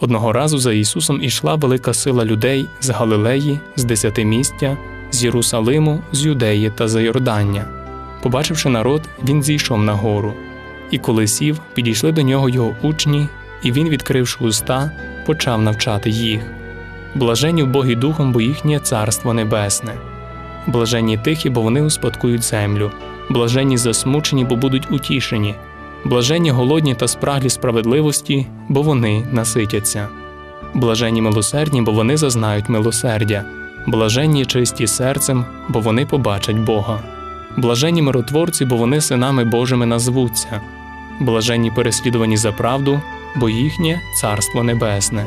Одного разу за Ісусом ішла велика сила людей з Галилеї, з Десятимістя, з Єрусалиму, з Юдеї та з Йордання. Побачивши народ, він зійшов на гору. І коли сів, підійшли до нього його учні, і він, відкривши уста, почав навчати їх. Блажені в Богі Духом, бо їхнє царство небесне. Блаженні тихі, бо вони успадкують землю. Блаженні засмучені, бо будуть утішені. Блаженні голодні та спраглі справедливості, бо вони наситяться. Блаженні милосердні, бо вони зазнають милосердя. Блаженні чисті серцем, бо вони побачать Бога. Блаженні миротворці, бо вони синами Божими назвуться. Блаженні переслідувані за правду, бо їхнє царство небесне.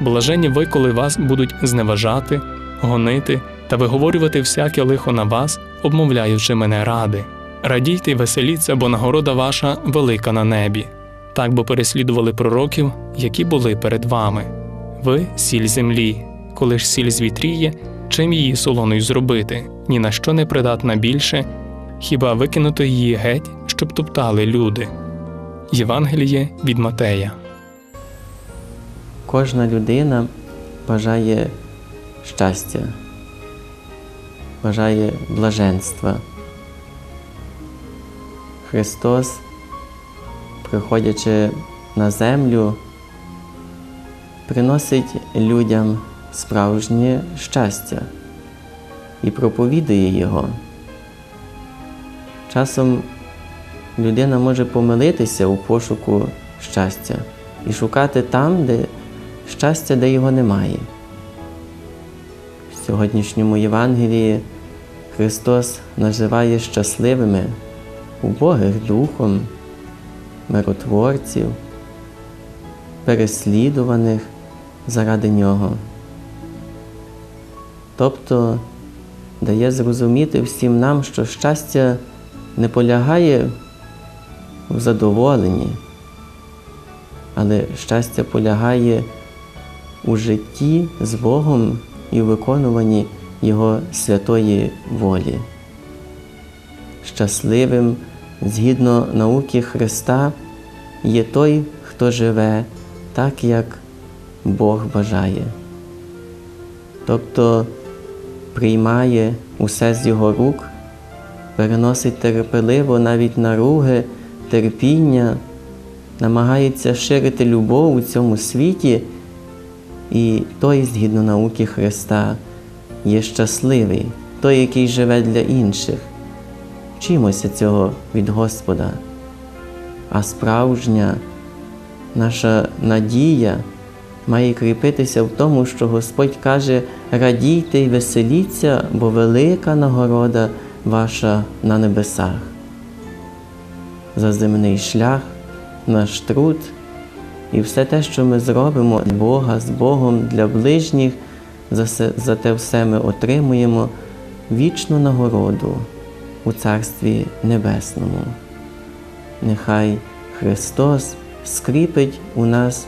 Блаженні ви, коли вас будуть зневажати, гонити та виговорювати всяке лихо на вас, обмовляючи мене ради. Радійте й веселіться, бо нагорода ваша велика на небі. Так бо переслідували пророків, які були перед вами. Ви сіль землі, коли ж сіль звітріє, чим її солоною зробити, ні на що не придатна більше, хіба викинути її геть, щоб топтали люди. Євангеліє від Матея. Кожна людина бажає щастя, бажає блаженства. Христос, приходячи на землю, приносить людям справжнє щастя і проповідує Його. Часом людина може помилитися у пошуку щастя і шукати там, де щастя, де його немає. В сьогоднішньому Євангелії Христос називає щасливими убогих духом, миротворців, переслідуваних заради Нього. Тобто дає зрозуміти всім нам, що щастя не полягає в задоволенні, але щастя полягає у житті з Богом і в виконуванні Його святої волі. Щасливим, згідно науки Христа, є той, хто живе так, як Бог бажає, тобто приймає усе з Його рук, переносить терпеливо навіть наруги, терпіння, намагається ширити любов у цьому світі. І той, згідно науки Христа, є щасливий, той, який живе для інших. Вчимося цього від Господа. А справжня наша надія має кріпитися в тому, що Господь каже: радійте й веселіться, бо велика нагорода ваша на небесах. За земний шлях, наш труд. І все те, що ми зробимо для Бога з Богом для ближніх, за, за те все ми отримуємо вічну нагороду у Царстві Небесному. Нехай Христос скріпить у нас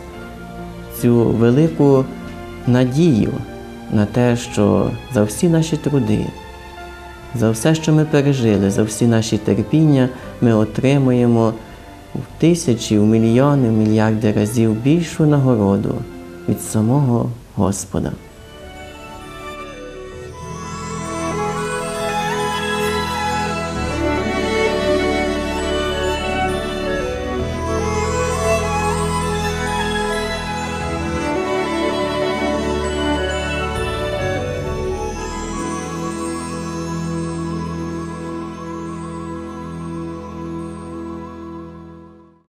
цю велику надію на те, що за всі наші труди, за все, що ми пережили, за всі наші терпіння, ми отримуємо в тисячі, в мільйони, в мільярди разів більшу нагороду від самого Господа.